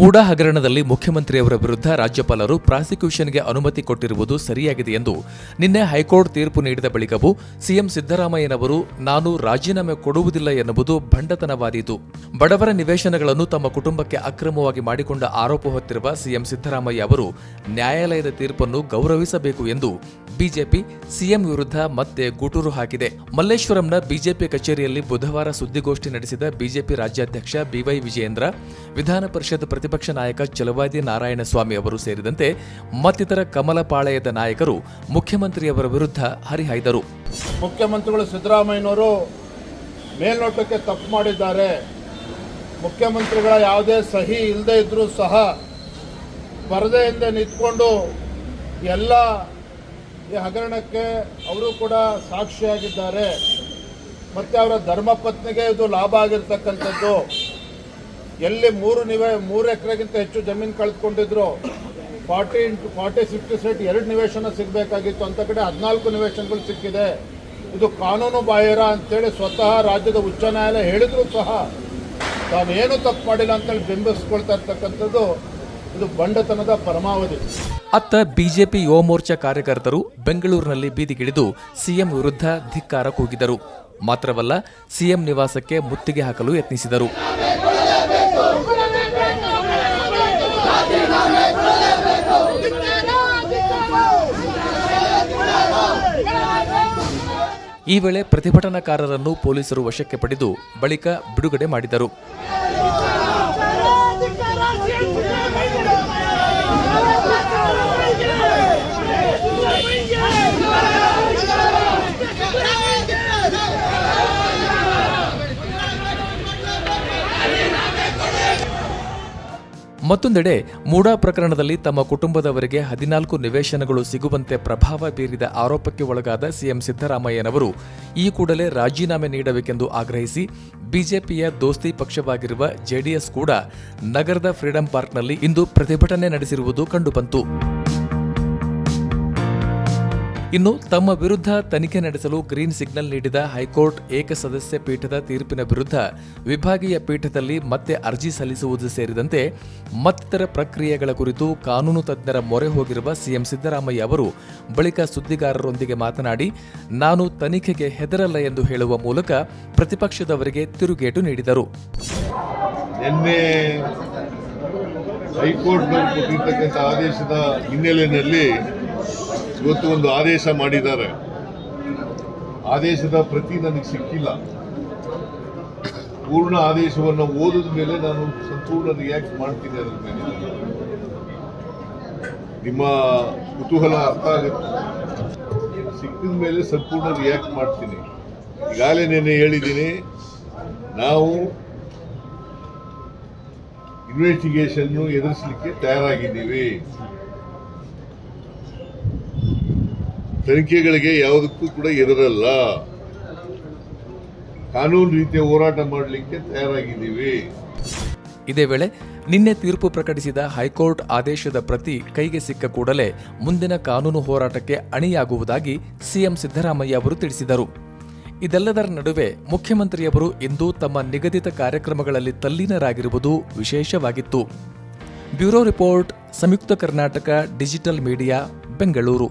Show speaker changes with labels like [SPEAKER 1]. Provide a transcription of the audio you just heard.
[SPEAKER 1] ಮೂಡಾ ಹಗರಣದಲ್ಲಿ ಮುಖ್ಯಮಂತ್ರಿಯವರ ವಿರುದ್ಧ ರಾಜ್ಯಪಾಲರು ಪ್ರಾಸಿಕ್ಯೂಷನ್ಗೆ ಅನುಮತಿ ಕೊಟ್ಟಿರುವುದು ಸರಿಯಾಗಿದೆ ಎಂದು ನಿನ್ನೆ ಹೈಕೋರ್ಟ್ ತೀರ್ಪು ನೀಡಿದ ಬಳಿಕವೂ ಸಿಎಂ ಸಿದ್ದರಾಮಯ್ಯನವರು, ನಾನು ರಾಜೀನಾಮೆ ಕೊಡುವುದಿಲ್ಲ ಎನ್ನುವುದು ಭಂಡತನವಾದೀತು ಬಡವರ ನಿವೇಶನಗಳನ್ನು ತಮ್ಮ ಕುಟುಂಬಕ್ಕೆ ಅಕ್ರಮವಾಗಿ ಮಾಡಿಕೊಂಡ ಆರೋಪ ಹೊತ್ತಿರುವ ಸಿಎಂ ಸಿದ್ದರಾಮಯ್ಯ ಅವರು ನ್ಯಾಯಾಲಯದ ತೀರ್ಪನ್ನು ಗೌರವಿಸಬೇಕು ಎಂದು ಬಿಜೆಪಿ ಸಿಎಂ ವಿರುದ್ಧ ಮತ್ತೆ ಗುಟುರು ಹಾಕಿದೆ. ಮಲ್ಲೇಶ್ವರಂನ ಬಿಜೆಪಿ ಕಚೇರಿಯಲ್ಲಿ ಬುಧವಾರ ಸುದ್ದಿಗೋಷ್ಠಿ ನಡೆಸಿದ ಬಿಜೆಪಿ ರಾಜ್ಯಾಧ್ಯಕ್ಷ ಬಿವೈ ವಿಜಯೇಂದ್ರ, ವಿಧಾನ ಪರಿಷತ್ ಪ್ರತಿಪಕ್ಷ ನಾಯಕ ಚಲವಾದಿ ನಾರಾಯಣಸ್ವಾಮಿ ಅವರು ಸೇರಿದಂತೆ ಮತ್ತಿತರ ಕಮಲಪಾಳೆಯದ ನಾಯಕರು ಮುಖ್ಯಮಂತ್ರಿಯವರ ವಿರುದ್ಧ ಹರಿಹಾಯ್ದರು.
[SPEAKER 2] ಮುಖ್ಯಮಂತ್ರಿಗಳು ಸಿದ್ದರಾಮಯ್ಯನವರು ಮೇಲ್ನೋಟಕ್ಕೆ ತಪ್ಪು ಮಾಡಿದ್ದಾರೆ. ಮುಖ್ಯಮಂತ್ರಿಗಳ ಯಾವುದೇ ಸಹಿ ಇಲ್ಲದೆ ಇದ್ದರೂ ಸಹ ಪರದೆಯಿಂದ ನಿಂತ್ಕೊಂಡು ಎಲ್ಲ ಈ ಹಗರಣಕ್ಕೆ ಅವರು ಕೂಡ ಸಾಕ್ಷಿಯಾಗಿದ್ದಾರೆ. ಮತ್ತು ಅವರ ಧರ್ಮಪತ್ನಿಗೆ ಇದು ಲಾಭ ಆಗಿರ್ತಕ್ಕಂಥದ್ದು. ಎಲ್ಲಿ ಮೂರು ನಿವೇ, ಮೂರು ಎಕರೆಗಿಂತ ಹೆಚ್ಚು ಜಮೀನು ಕಳೆದುಕೊಂಡಿದ್ರು, forty into, forty sixty site ಎರಡು ನಿವೇಶನ ಸಿಗಬೇಕಾಗಿತ್ತು. ಅಂತ ಕಡೆ ಹದಿನಾಲ್ಕು ನಿವೇಶನಗಳು ಸಿಕ್ಕಿದೆ. ಇದು ಕಾನೂನು ಬಾಹಿರ ಅಂತೇಳಿ ಸ್ವತಃ ರಾಜ್ಯದ ಉಚ್ಚ ನ್ಯಾಯಾಲಯ ಹೇಳಿದ್ರು ಸಹ ತಾವೇನು ತಪ್ಪು ಮಾಡಿಲ್ಲ ಅಂತೇಳಿ ಬಿಂಬಿಸ್ಕೊಳ್ತಾ ಇರ್ತಕ್ಕಂಥದ್ದು ಇದು ಬಂಡತನದ ಪರಮಾವಧಿ.
[SPEAKER 1] ಅತ್ತ ಬಿಜೆಪಿ ಯುವ ಮೋರ್ಚಾ ಕಾರ್ಯಕರ್ತರು ಬೆಂಗಳೂರಿನಲ್ಲಿ ಬೀದಿಗಿಳಿದು ಸಿಎಂ ವಿರುದ್ಧ ಧಿಕ್ಕಾರ ಕೂಗಿದರು. ಮಾತ್ರವಲ್ಲ, ಸಿಎಂ ನಿವಾಸಕ್ಕೆ ಮುತ್ತಿಗೆ ಹಾಕಲು ಯತ್ನಿಸಿದರು. ಈ ವೇಳೆ ಪ್ರತಿಭಟನಾಕಾರರನ್ನು ಪೊಲೀಸರು ವಶಕ್ಕೆ ಪಡೆದು ಬಳಿಕ ಬಿಡುಗಡೆ ಮಾಡಿದರು. ಮತ್ತೊಂದೆಡೆ, ಮೂಡಾ ಪ್ರಕರಣದಲ್ಲಿ ತಮ್ಮ ಕುಟುಂಬದವರಿಗೆ ಹದಿನಾಲ್ಕು ನಿವೇಶನಗಳು ಸಿಗುವಂತೆ ಪ್ರಭಾವ ಬೀರಿದ ಆರೋಪಕ್ಕೆ ಒಳಗಾದ ಸಿಎಂ ಸಿದ್ದರಾಮಯ್ಯನವರು ಈ ಕೂಡಲೇ ರಾಜೀನಾಮೆ ನೀಡಬೇಕೆಂದು ಆಗ್ರಹಿಸಿ, ಬಿಜೆಪಿಯ ದೋಸ್ತಿ ಪಕ್ಷವಾಗಿರುವ ಜೆಡಿಎಸ್ ಕೂಡ ನಗರದ ಫ್ರೀಡಂ ಪಾರ್ಕ್ನಲ್ಲಿ ಇಂದು ಪ್ರತಿಭಟನೆ ನಡೆಸಿರುವುದು ಕಂಡುಬಂತು. ಇನ್ನು ತಮ್ಮ ವಿರುದ್ಧ ತನಿಖೆ ನಡೆಸಲು ಗ್ರೀನ್ ಸಿಗ್ನಲ್ ನೀಡಿದ ಹೈಕೋರ್ಟ್ ಏಕಸದಸ್ಯ ಪೀಠದ ತೀರ್ಪಿನ ವಿರುದ್ಧ ವಿಭಾಗೀಯ ಪೀಠದಲ್ಲಿ ಮತ್ತೆ ಅರ್ಜಿ ಸಲ್ಲಿಸುವುದು ಸೇರಿದಂತೆ ಮತ್ತಿತರ ಪ್ರಕ್ರಿಯೆಗಳ ಕುರಿತು ಕಾನೂನು ತಜ್ಞರ ಮೊರೆ ಹೋಗಿರುವ ಸಿಎಂ ಸಿದ್ದರಾಮಯ್ಯ ಅವರು ಬಳಿಕ ಸುದ್ದಿಗಾರರೊಂದಿಗೆ ಮಾತನಾಡಿ, ನಾನು ತನಿಖೆಗೆ ಹೆದರಲ್ಲ ಎಂದು ಹೇಳುವ ಮೂಲಕ ಪ್ರತಿಪಕ್ಷದವರಿಗೆ ತಿರುಗೇಟು ನೀಡಿದರು.
[SPEAKER 3] ಹೈಕೋರ್ಟ್ ಆದೇಶದ ಹಿನ್ನೆಲೆಯಲ್ಲಿ ಇವತ್ತು ಒಂದು ಆದೇಶ ಮಾಡಿದ್ದಾರೆ. ಆದೇಶದ ಪ್ರತಿ ನನಗೆ ಸಿಕ್ಕಿಲ್ಲ. ಪೂರ್ಣ ಆದೇಶವನ್ನು ಓದಿದ ಮೇಲೆ ನಾನು ಸಂಪೂರ್ಣ ರಿಯಾಕ್ಟ್ ಮಾಡ್ತೀನಿ ಅದ್ರ ಮೇಲೆ. ನಿಮ್ಮ ಕುತೂಹಲ ಅರ್ಥ ಆಗುತ್ತೆ. ಸಿಕ್ಕಿದ ಮೇಲೆ ಸಂಪೂರ್ಣ ರಿಯಾಕ್ಟ್ ಮಾಡ್ತೀನಿ. ಈಗಾಗಲೇ ನೆನೆ ಹೇಳಿದ್ದೀನಿ, ನಾವು ಇನ್ವೆಸ್ಟಿಗೇಷನ್ ಎದುರಿಸಲಿಕ್ಕೆ ತಯಾರಾಗಿದ್ದೀವಿ. ತನಿಖೆಗಳಿಗೆ ಯಾವುದಕ್ಕೂ ಕೂಡ ಇರಲ್ಲ. ಕಾನೂನು ರೀತಿಯ ಹೋರಾಟ ಮಾಡಲಿಕ್ಕೆ ತಯಾರಾಗಿದ್ದೀವಿ.
[SPEAKER 1] ಇದೇ ವೇಳೆ ನಿನ್ನೆ ತೀರ್ಪು ಪ್ರಕಟಿಸಿದ ಹೈಕೋರ್ಟ್ ಆದೇಶದ ಪ್ರತಿ ಕೈಗೆ ಸಿಕ್ಕ ಕೂಡಲೇ ಮುಂದಿನ ಕಾನೂನು ಹೋರಾಟಕ್ಕೆ ಅಣಿಯಾಗುವುದಾಗಿ ಸಿಎಂ ಸಿದ್ದರಾಮಯ್ಯ ಅವರು ತಿಳಿಸಿದರು. ಇದೆಲ್ಲದರ ನಡುವೆ ಮುಖ್ಯಮಂತ್ರಿಯವರು ಇಂದು ತಮ್ಮ ನಿಗದಿತ ಕಾರ್ಯಕ್ರಮಗಳಲ್ಲಿ ತಲ್ಲೀನರಾಗಿರುವುದು ವಿಶೇಷವಾಗಿತ್ತು. Bureau report, Samyukta Karnataka digital media, Bengaluru.